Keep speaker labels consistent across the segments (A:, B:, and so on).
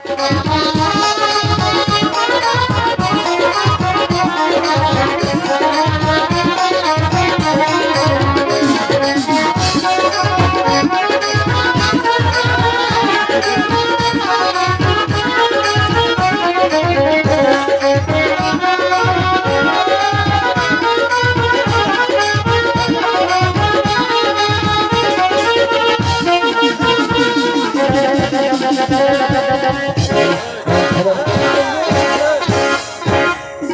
A: সর্বনাশী নদীর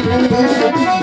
B: Thank you.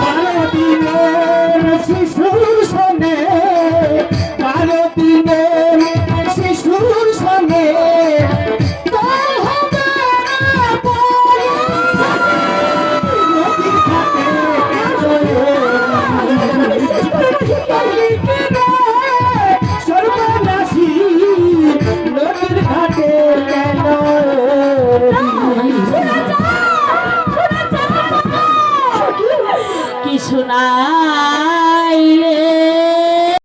B: বারো দিনের
A: কিছু নাই রে